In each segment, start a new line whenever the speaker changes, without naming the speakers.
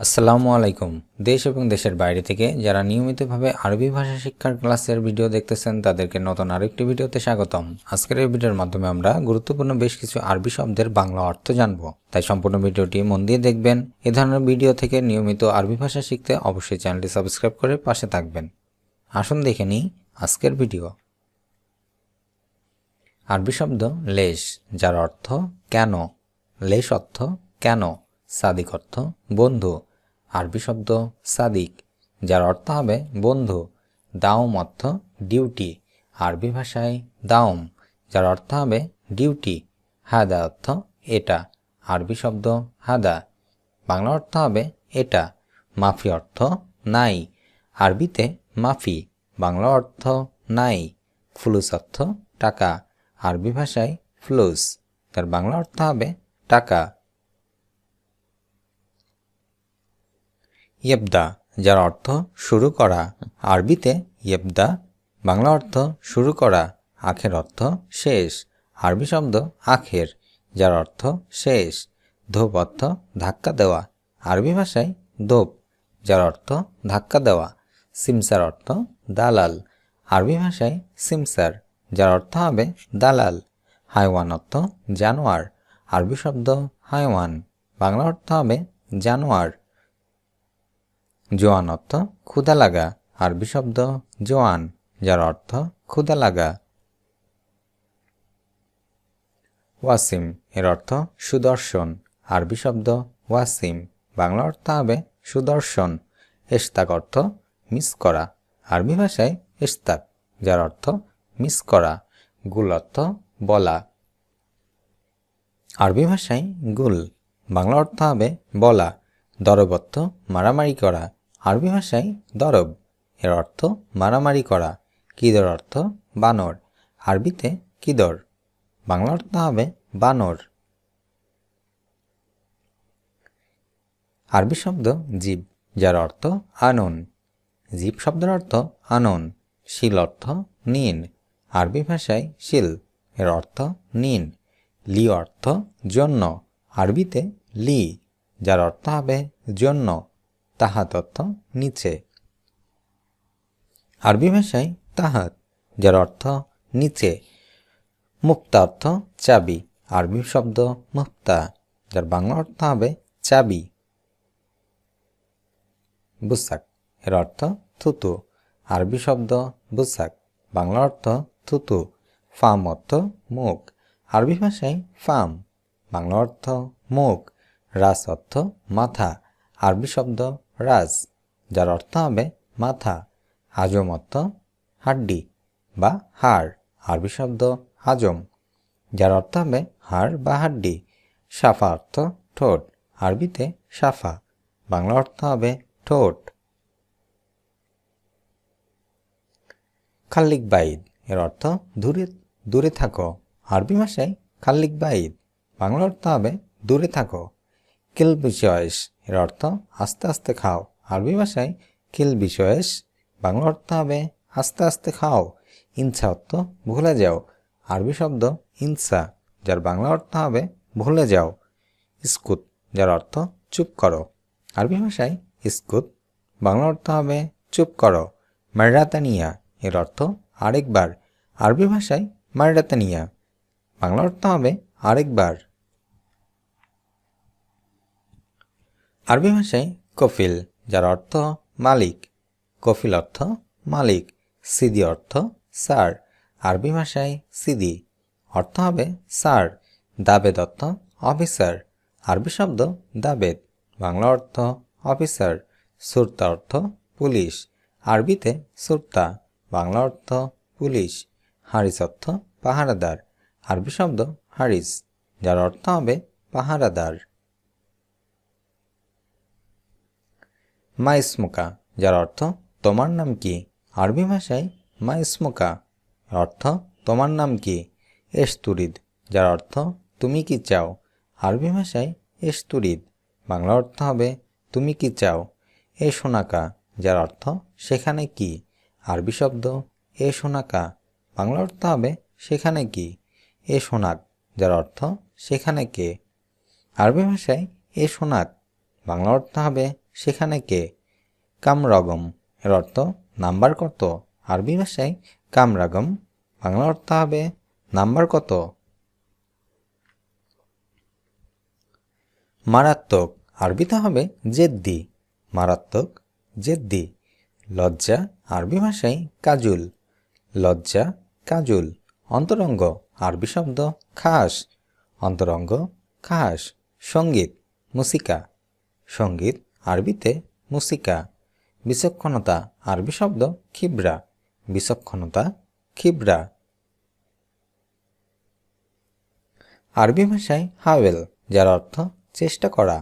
আসসালামু আলাইকুম। দেশ এবং দেশের বাইরে থেকে যারা নিয়মিতভাবে আরবি ভাষা শিক্ষার ক্লাসের ভিডিও দেখতেছেন, তাদেরকে নতুন আরেকটি ভিডিওতে স্বাগতম। আজকের এই ভিডিওর মাধ্যমে আমরা গুরুত্বপূর্ণ বেশ কিছু আরবি শব্দের বাংলা অর্থ জানব। তাই সম্পূর্ণ ভিডিওটি মন দিয়ে দেখবেন। এ ধরনের ভিডিও থেকে নিয়মিত আরবি ভাষা শিখতে অবশ্যই চ্যানেলটি সাবস্ক্রাইব করে পাশে থাকবেন। আসুন দেখে নিই আজকের ভিডিও। আরবি শব্দ লেশ, যার অর্থ কেন, লেশ অর্থ কেন, সাদিক অর্থ বন্ধু। আরবি শব্দ সাদিক, যার অর্থ হবে বন্ধু দাওম অর্থ ডিউটি। আরবি ভাষায় দাওম, যার অর্থ হবে ডিউটি। হাদা অর্থ এটা। আরবি শব্দ হাদা। বাংলা অর্থ হবে এটা। মাফি অর্থ নাই। আরবিতে মাফি, বাংলা অর্থ নাই। ফুলুস অর্থ টাকা। আরবি ভাষায় ফ্লুস তার বাংলা অর্থ হবে টাকা। ইয়েবদা, যার অর্থ শুরু করা। আরবিতে ইয়েবদা, বাংলা অর্থ শুরু করা। আখের অর্থ শেষ। আরবি শব্দ আখের, যার অর্থ শেষ। ধোপ অর্থ ধাক্কা দেওয়া। আরবি ভাষায় ধোপ, যার অর্থ ধাক্কা দেওয়া। সিমসার অর্থ দালাল। আরবি ভাষায় সিমসার, যার অর্থ হবে দালাল। হাইওয়ান অর্থ জানোয়ার। আরবি শব্দ হাইওয়ান। বাংলা অর্থ হবে জানোয়ার। জোয়ান অর্থ ক্ষুদা লাগা, আরবি শব্দ জোয়ান, যার অর্থ ক্ষুদা লাগা। ওয়াসিম, এর অর্থ সুদর্শন, আরবি শব্দ ওয়াসিম, বাংলা অর্থ হবে সুদর্শন এস্তাক অর্থ মিস করা। আরবি ভাষায় এস্তাক যার অর্থ মিস করা, গুল অর্থ বলা। আরবি ভাষায় গুল, বাংলা অর্থ হবে বলা দরব অর্থ মারামারি করা। আরবি ভাষায় দরব, এর অর্থ মারামারি করা, কিদর অর্থ বানর, আরবিতে কিদর, বাংলা অর্থ হবে বানর। আরবি শব্দ জীব, যার অর্থ আনন। জীব শব্দের অর্থ আনন, শিল অর্থ নিন আরবি ভাষায় শিল, এর অর্থ নিন লি অর্থ জন্য, আরবিতে লি, যার অর্থ হবে জন্য। তাহাত অর্থ নিচে। আরবি ভাষায় তাহাত, যার অর্থ নিচে। মুক্তা অর্থ চাবি, আরবি শব্দ মুক্তা, যার বাংলা অর্থ হবে চাবি। বুসাক, এর অর্থ থুতু, আরবি শব্দ বুসাক, বাংলা অর্থ থুতু। ফাম অর্থ মুখ, আরবি ভাষায় ফাম, বাংলা অর্থ মুখ, রাস অর্থ মাথা, আরবি শব্দ রাজ, যার অর্থ হবে মাথা হাজম অর্থ হাড্ডি বা হাড়, আরবি শব্দ হাজম যার অর্থ হবে হাড় বা হাড্ডি। সাফা অর্থ ঠোঁট, আরবিতে সাফা বাংলা অর্থ হবে ঠোঁট। খাল্লিক বাইদ, এর অর্থ দূরে দূরে থাকো। আরবি ভাষায় খাল্লিক বাইদ, বাংলা অর্থ হবে দূরে থাকো। কিল এর অর্থ আস্তে আস্তে খাও। আরবি ভাষায় কিল বিষয়েস বাংলা অর্থ হবে আস্তে আস্তে খাও। ইনসা অর্থ ভুলে যাও। আরবি শব্দ ইনসা, যার বাংলা অর্থ হবে ভুলে যাও। ইস্কুত, যার অর্থ চুপ করো। আরবি ভাষায় ইস্কুত, বাংলা অর্থ হবে চুপ করো। মার্রাতানিয়া, এর অর্থ আরেকবার। আরবি ভাষায় মার্রাতানিয়া, বাংলা অর্থ হবে আরেকবার। আরবি ভাষায় কফিল, যার অর্থ মালিক। কফিল অর্থ মালিক, সিদি অর্থ স্যার। আরবি ভাষায় সিদি, অর্থ হবে স্যার। দাবেদ অর্থ অফিসার। আরবি শব্দ দাবেদ, বাংলা অর্থ অফিসার। সুরতা অর্থ পুলিশ। আরবিতে সুরতা, বাংলা অর্থ পুলিশ। হারিস অর্থ পাহারাদার। আরবি শব্দ হারিস, যার অর্থ হবে পাহারাদার। মা ইসমুকা যার অর্থ তোমার নাম কি? আরবি ভাষায় মা ইসমুকা অর্থ তোমার নাম কি? এস্তুরিদ যার অর্থ তুমি কি চাও? আরবি ভাষায় এস্তুরিদ বাংলা অর্থ হবে তুমি কি চাও? এ সোনাকা যার অর্থ সেখানে কি? আরবি শব্দ এ সোনাকা বাংলা অর্থ হবে সেখানে কি? এ সোনাক যার অর্থ সেখানে কে? আরবি ভাষায় এ সোনাক বাংলা অর্থ হবে সেখানে কে? কামরগম। এর অর্থ নাম্বার কত? আরবি ভাষায় কামরাগম। বাংলা অর্থ হবে নাম্বার কত? মারাত্মক। আরবিতে হবে জেদ্দি। মারাত্মক, জেদ্দি। লজ্জা, আরবি ভাষায় কাজুল। লজ্জা, কাজুল। অন্তরঙ্গ, আরবি শব্দ খাস। অন্তরঙ্গ, খাস। সংগীত, মুসিকা। সংগীত আরবিতে মুসিকা, বিচক্ষণতা আরবি শব্দ খিবরা, বিচক্ষণতা খিবরা। আরবি ভাষায় হাওয়েল, যার অর্থ চেষ্টা করা।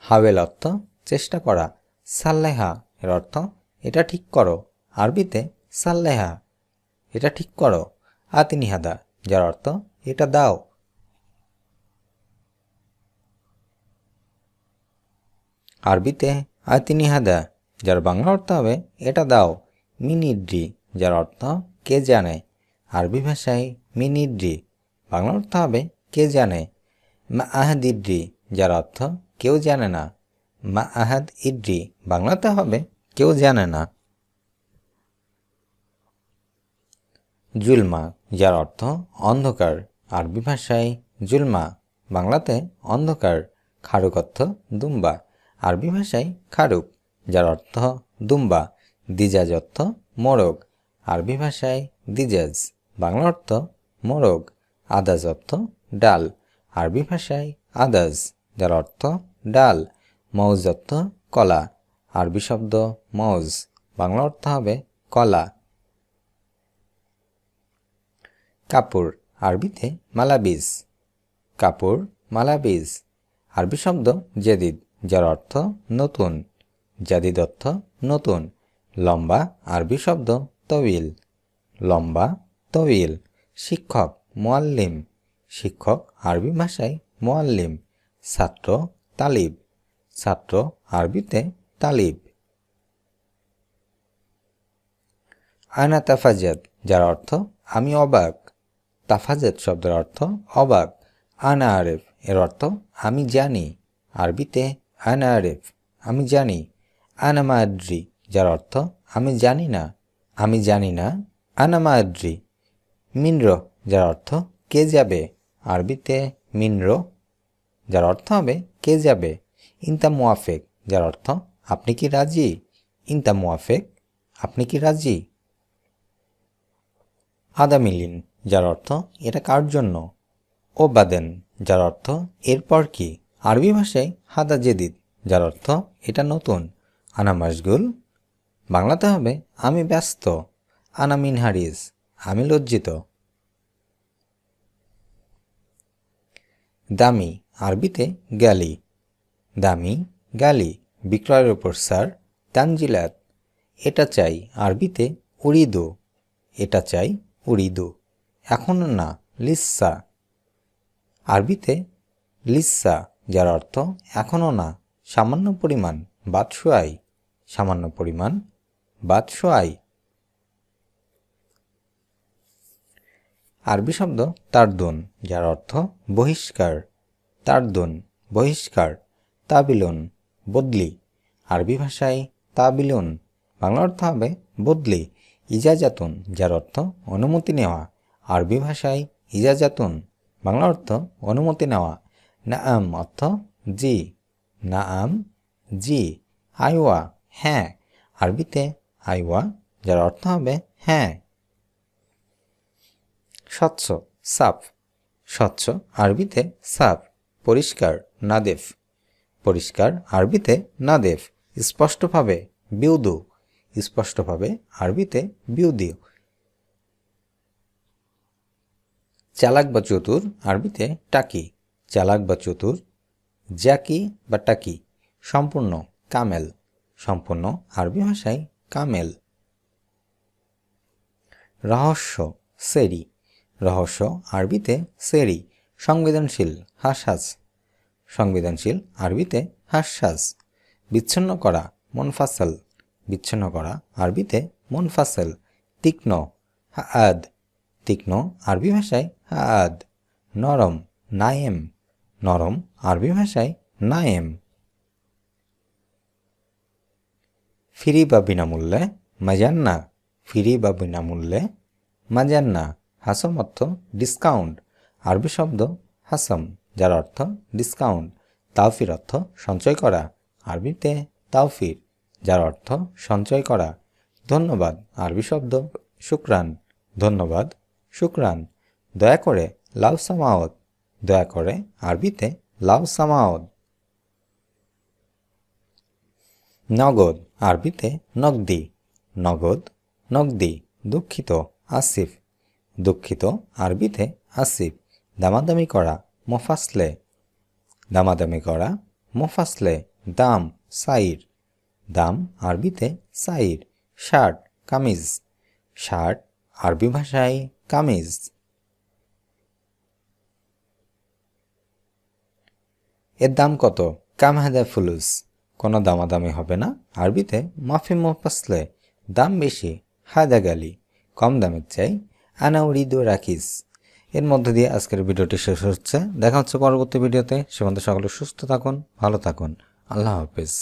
হাওয়েল অর্থ চেষ্টা করা। সাল্লেহা এর অর্থ এটা ঠিক করো। আরবিতে সাল্লেহা, এটা ঠিক করো। আতিনিহাদা, যার অর্থ এটা দাও। আরবিতে আতিনিহাদা, যার বাংলা অর্থ হবে, এটা দাও। মিনিড্রি, যার অর্থ, কে জানে? আরবি ভাষায় মিনিড্রি, বাংলা অর্থ হবে, কে জানে? মা আহাদ ইড্রি যার অর্থ, কেউ জানে না। মা আহাদ ইড্রি বাংলাতে হবে, কেউ জানে না। জুলমা, যার অর্থ, অন্ধকার। আরবি ভাষায় জুলমা, বাংলাতে অন্ধকার। খারুক অর্থ, দুম্বা। আরবি ভাষায় খারুক যার অর্থ দুম্বা, দিজাজ অর্থ মোরগ। আরবি ভাষায় দিজাজ, বাংলা অর্থ মোরগ, আদাজ অর্থ ডাল। আরবি ভাষায় আদাজ, যার অর্থ ডাল মৌজ অর্থ কলা। আরবি শব্দ মৌজ বাংলা অর্থ হবে কলা। কাপড়, আরবিতে মালাবিজ। কাপড়, মালাবিজ। আরবি শব্দ জেদিদ। যার অর্থ নতুন জাদিদ নতুন, লম্বা আরবি শব্দ তবিল। লম্বা, তবিল, শিক্ষক, মোয়াল্লিম, শিক্ষক আরবি ভাষায় মোয়াল্লিম, ছাত্র, তালিব, ছাত্র আরবিতে তালিব। আনা তাফাজাদ যার অর্থ আমি অবাক। তাফাজাদ শব্দের অর্থ অবাক। আনা আরেফ, এর অর্থ আমি জানি। আরবিতে আনা আরেফ, আমি জানি। আনা মাদ্রি, যার অর্থ, আমি জানি না। আমি জানি না, আনা মাদ্রি। মিনর, যার অর্থ, কে যাবে। আরবিতে মিনর, যার অর্থ হবে, কে যাবে। ইনতা মুয়াফেক যার অর্থ, আপনি কি রাজি? ইনতা মুয়াফেক আপনি কি রাজি? আদামিলিন, যার অর্থ, এটা কার জন্য? ও বাদেন যার অর্থ, এরপর কি? আরবি ভাষায় হাদা জেদিদ, যার অর্থ এটা নতুন। আনা মাসগুল বাংলাতে হবে আমি ব্যস্ত, আনা মিন হারিস আমি লজ্জিত। দামি, আরবিতে গ্যালি। দামি গালি বিক্রয়ের ওপর স্যার তানজিলাত। এটা চাই আরবিতে উড়িদু এটা চাই উড়িদু এখনও না লিসা আরবিতে লিসা যার অর্থ এখনও না, সামান্য পরিমাণ বাদশোয়াই সামান্য পরিমাণ বাদশোয়াই আরবি শব্দ তারদুন, যার অর্থ বহিষ্কার। তারদুন, বহিষ্কার, তাবিলুন, বদলি। আরবি ভাষায় তাবিলুন, বাংলা অর্থ হবে বদলি, ইজাজাতুন, যার অর্থ অনুমতি নেওয়া। আরবি ভাষায় ইজাজাতুন, বাংলা অর্থ অনুমতি নেওয়া। নাআম অর্থ জি। নাআম, জি। আইওয়া হ্যাঁ। আরবিতে আইওয়া, যার অর্থ হবে হ্যাঁ। স্বচ্ছ, সাফ। স্বচ্ছ, আরবিতে সাফ। পরিষ্কার, নাদেফ। পরিষ্কার, আরবিতে নাদেফ। স্পষ্টভাবে বিউদু। স্পষ্টভাবে আরবিতে বিউদি। চালাক বা চতুর, আরবিতে টাকি। চালাক বা চতুর জাকি বা টাকি, সম্পূর্ণ কামেল, সম্পূর্ণ আরবি ভাষায় কামেল। রহস্য, সেরি, রহস্য আরবিতে সেরি, সংবেদনশীল হাসহাস সংবেদনশীল আরবিতে হাসহাস বিচ্ছিন্ন করা, মনফাসল, বিচ্ছিন্ন করা আরবিতে মনফাসল, তীক্ষ্ণ হাদ তীক্ষ্ণ আরবি ভাষায় হাদ নরম, নায়েম। নরম আরবি ভাষায় নায়েম। ফ্রি বা বিনামূল্যে মাজান্না। ফ্রি বা বিনামূল্যে মাজান্না। হাসম অর্থ ডিসকাউন্ট আরবি শব্দ হাসম, যার অর্থ ডিসকাউন্ট তাওফির অর্থ সঞ্চয় করা। আরবিতে তাওফির, যার অর্থ সঞ্চয় করা। ধন্যবাদ। আরবি শব্দ শুক্রান। ধন্যবাদ, শুক্রান। দয়া করে লাউ সামাওত দয়া করে আরবিতে লাউ সামাওত নগদ, আরবিতে নগদি। নগদ, নগদি, দুঃখিত, আসিফ। দুঃখিত, আরবিতে আসিফ। দামাদামি করা, মোফাসলে। দামাদামি করা, মোফাসলে। দাম, সাইর। দাম, আরবিতে সাইর। শার্ট, কামিজ। শার্ট, আরবি ভাষায় কামিজ। এর দাম কত? কাম হাদা ফুলুস। কোনো দামাদামি হবে না। আরবিতে মাফি মোফাসলে, দাম বেশি হায়দা গালি, কম দামের চাই। আনা উড়িদু রাখিস এর মধ্য দিয়ে আজকের ভিডিওটি শেষ হচ্ছে। দেখা হচ্ছে পরবর্তী ভিডিওতে। সে সকলে সুস্থ থাকুন, ভালো থাকুন। আল্লাহ হাফিজ।